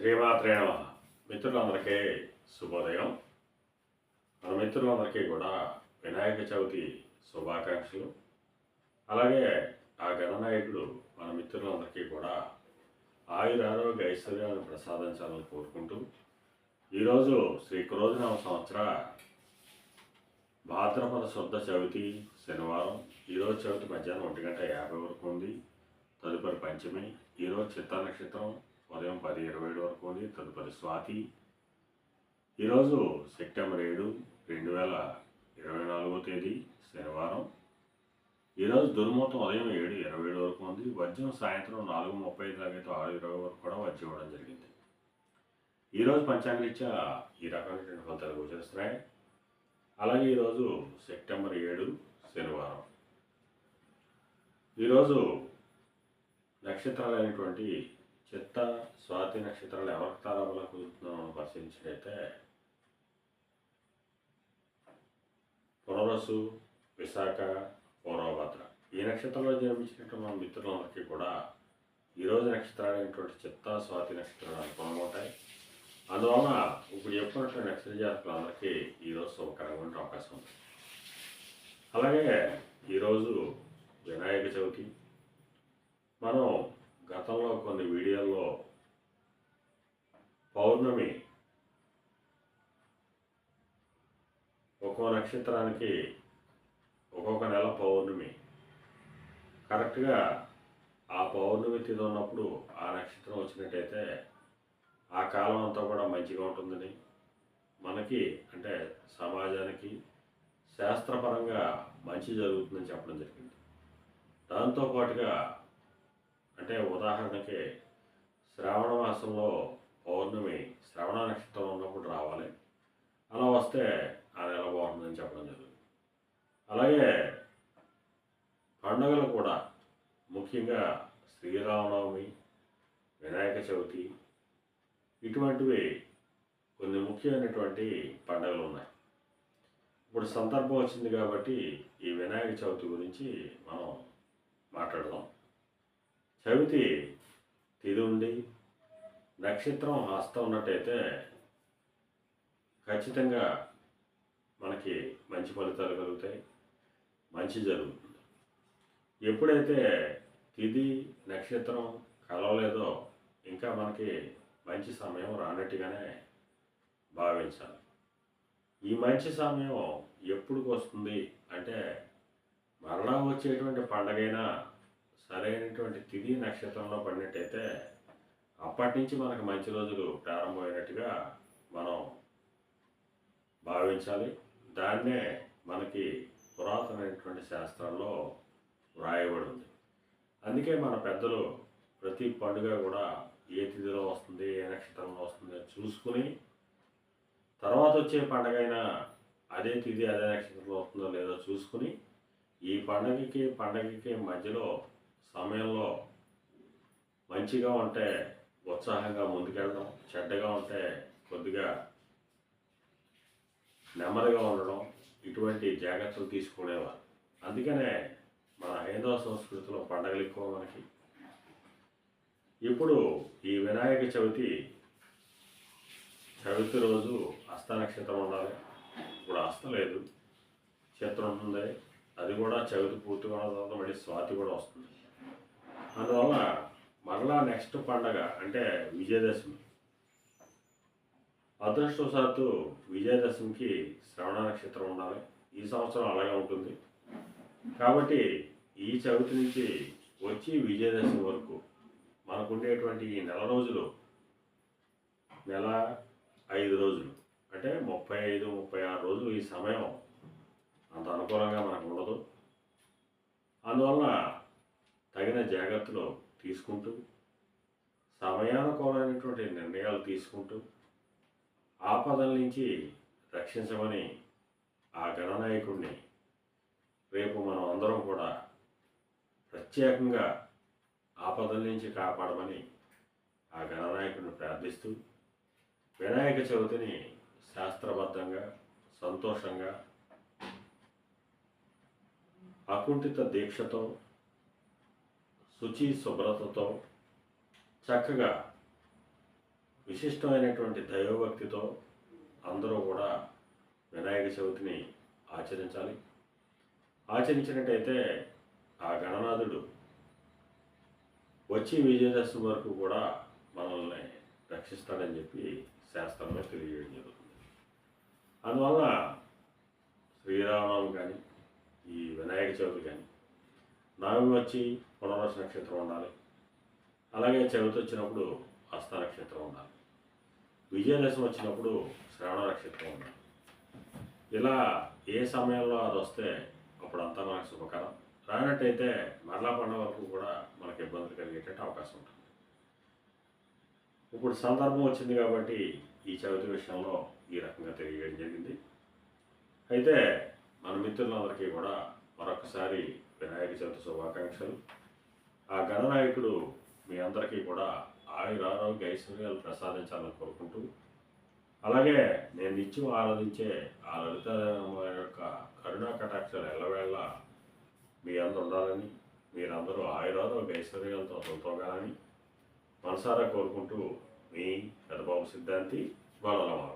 శ్రీమాత్రే నమ. మిత్రులందరికీ శుభోదయం. మన మిత్రులందరికీ కూడా వినాయక చవితి శుభాకాంక్షలు. అలాగే ఆ గణనాయకుడు మన మిత్రులందరికీ కూడా ఆయుర ఆరోగ్య ఐశ్వర్యాలను ప్రసాదించాలని కోరుకుంటూ ఈరోజు శ్రీ క్రోధనామ సంవత్సర భాద్రపద శుద్ధ చవితి శనివారం. ఈరోజు చవితి మధ్యాహ్నం ఒంటి గంట యాభై వరకు ఉంది. తదుపరి పంచమి. ఈరోజు చిత్త నక్షత్రం. ఉదయం పది ఇరవై ఏడు వరకు ఉంది. తదుపరి స్వాతి. ఈరోజు సెప్టెంబర్ ఏడు రెండు వేల ఇరవై నాలుగో తేదీ శనివారం. ఈరోజు దుర్ముహూర్తం ఉదయం ఏడు ఇరవై ఏడు వరకు ఉంది. వజ్రం సాయంత్రం నాలుగు ముప్పై ఐదు ఆరు ఇరవై వరకు కూడా వచ్చి ఇవ్వడం జరిగింది. ఈరోజు పంచాంగరీత్యా ఈ రకమైనటువంటి ఫలితాలు గోచరిస్తున్నాయి అలాగే ఈరోజు సెప్టెంబర్ ఏడు శనివారం. ఈరోజు నక్షత్రాలు అయినటువంటి చిత్త స్వాతి నక్షత్రాలు ఎవరికి తారాబలా కుదురుతుందో పునరసు విశాఖ పూర్వభద్ర. ఈ నక్షత్రంలో జన్మించినటువంటి మన మిత్రులందరికీ కూడా ఈరోజు నక్షత్రాలు అయినటువంటి చిత్త స్వాతి నక్షత్రాలు అనుకూలంగా ఉంటాయి. అందువలన ఇప్పుడు చెప్పుకున్నటువంటి నక్షత్ర జాతకులందరికీ ఈరోజు శుభకరంగా ఉండే అవకాశం ఉంది. అలాగే ఈరోజు వినాయక చవితి. మనం గతంలో కొన్ని వీడియోల్లో పౌర్ణమి ఒక్కో నక్షత్రానికి ఒక్కొక్క నెల పౌర్ణమి. కరెక్ట్గా ఆ పౌర్ణమి తిథి ఉన్నప్పుడు ఆ నక్షత్రం వచ్చినట్టయితే ఆ కాలం అంతా కూడా మంచిగా ఉంటుందని మనకి అంటే సమాజానికి శాస్త్రపరంగా మంచి జరుగుతుందని చెప్పడం జరిగింది. దాంతోపాటుగా అంటే ఉదాహరణకి శ్రావణ మాసంలో పౌర్ణమి శ్రవణ నక్షత్రం ఉన్నప్పుడు రావాలి. అలా వస్తే ఆ నెల బాగుంటుందని చెప్పడం జరుగుతుంది. అలాగే పండుగలు కూడా ముఖ్యంగా శ్రీరామనవమి వినాయక చవితి ఇటువంటివి కొన్ని ముఖ్యమైనటువంటి పండుగలు ఉన్నాయి. ఇప్పుడు సందర్భం వచ్చింది కాబట్టి ఈ వినాయక చవితి గురించి మనం మాట్లాడదాం. చవితి తిది ఉండి నక్షత్రం హస్తం ఉన్నట్టయితే ఖచ్చితంగా మనకి మంచి ఫలితాలు కలుగుతాయి. మంచి జరుగుతుంది. ఎప్పుడైతే తిది నక్షత్రం కలవలేదో ఇంకా మనకి మంచి సమయం రానట్టుగానే భావించాలి. ఈ మంచి సమయం ఎప్పుడుకి వస్తుంది అంటే మరలా వచ్చేటువంటి పండగైనా సరైనటువంటి తిది నక్షత్రంలో పడినట్టయితే అప్పటి నుంచి మనకు మంచి రోజులు ప్రారంభమైనట్టుగా మనం భావించాలి. దాన్నే మనకి పురాతనమైనటువంటి శాస్త్రాల్లో వ్రాయబడి ఉంది అందుకే మన పెద్దలు ప్రతి పండుగ కూడా ఏ తిథిలో వస్తుంది ఏ నక్షత్రంలో వస్తుంది అని చూసుకుని తర్వాత వచ్చే పండగ అయినా అదే తిథి అదే నక్షత్రంలో వస్తుందో లేదో చూసుకుని ఈ పండగకి పండగకి మధ్యలో సమయంలో మంచిగా ఉంటే ఉత్సాహంగా ముందుకెళ్ళడం చెడ్డగా ఉంటే కొద్దిగా నెమ్మదిగా ఉండడం ఇటువంటి జాగ్రత్తలు తీసుకునేవారు. అందుకనే మన హైందవ సంస్కృతిలో పండగలు ఎక్కువ మనకి. ఇప్పుడు ఈ వినాయక చవితి చవితి రోజు హస్త నక్షత్రం ఉండాలి. ఇప్పుడు హస్త లేదు చిత్రం ఉంటుంది. అది కూడా చవితి పూర్తిగా ఉన్న తర్వాత మళ్ళీ స్వాతి కూడా వస్తుంది. అందువల్ల మరలా నెక్స్ట్ పండగ అంటే విజయదశమి. అదృష్టవశాత్తు విజయదశమికి శ్రవణ నక్షత్రం ఉండాలి. ఈ సంవత్సరం అలాగే ఉంటుంది. కాబట్టి ఈ చవితి నుంచి వచ్చి విజయదశమి వరకు మనకుండేటువంటి ఈ నెల రోజులు నెల ఐదు రోజులు అంటే ముప్పై ఐదు ముప్పై ఆరు రోజులు ఈ సమయం అంత అనుకూలంగా మనకు ఉండదు అందువల్ల తగిన జాగ్రత్తలు తీసుకుంటూ సమయానుకూలమైనటువంటి నిర్ణయాలు తీసుకుంటూ ఆపదల నుంచి రక్షించమని ఆ గణనాయకుడిని రేపు మనం అందరం కూడా ప్రత్యేకంగా ఆపదల నుంచి కాపాడమని ఆ గణనాయకుడిని ప్రార్థిస్తూ వినాయక చవితిని శాస్త్రబద్ధంగా సంతోషంగా అకుంఠిత దీక్షతో శుచి శుభ్రతతో చక్కగా విశిష్టమైనటువంటి దైవభక్తితో అందరూ కూడా వినాయక చవితిని ఆచరించాలి. ఆచరించినట్టయితే ఆ గణనాథుడు వచ్చి విజయదశమి వరకు కూడా మనల్ని రక్షిస్తాడని చెప్పి శాస్త్రంలో తెలియజేయడం జరుగుతుంది. అందువల్ల శ్రీరామనవమి కానీ ఈ వినాయక చవితి కానీ నవమి వచ్చి పునర్వస నక్షత్రం ఉండాలి. అలాగే చవితి వచ్చినప్పుడు హస్త నక్షత్రం ఉండాలి. విజయదశమి వచ్చినప్పుడు శ్రవణ నక్షత్రం ఉండాలి. ఇలా ఏ సమయంలో అది వస్తే అప్పుడంతా మనకు శుభకరం. రానట్టయితే మరలా పండుగ వరకు కూడా మనకు ఇబ్బందులు కలిగేటట్టు అవకాశం ఉంటుంది. ఇప్పుడు సందర్భం వచ్చింది కాబట్టి ఈ చవితి విషయంలో ఈ రకంగా తెలియజేయడం జరిగింది. అయితే మన మిత్రులందరికీ కూడా మరొకసారి వినాయక చవితి శుభాకాంక్షలు. ఆ గణనాయకుడు మీ అందరికీ కూడా ఆయుర ఆరోగ్య ఐశ్వర్యాలు ప్రసాదించాలని కోరుకుంటూ అలాగే నేను నిత్యం ఆరాధించే ఆ లలిత యొక్క కరుణా కటాక్షాలు ఎల్లవేళ మీ అందరూ ఉండాలని మీరందరూ ఆయురారోగ్య ఐశ్వర్యాలతో తొలతోగాలని మనసారా కోరుకుంటూ మీ పెద్దబాబు సిద్ధాంతి గోళలమావగాడు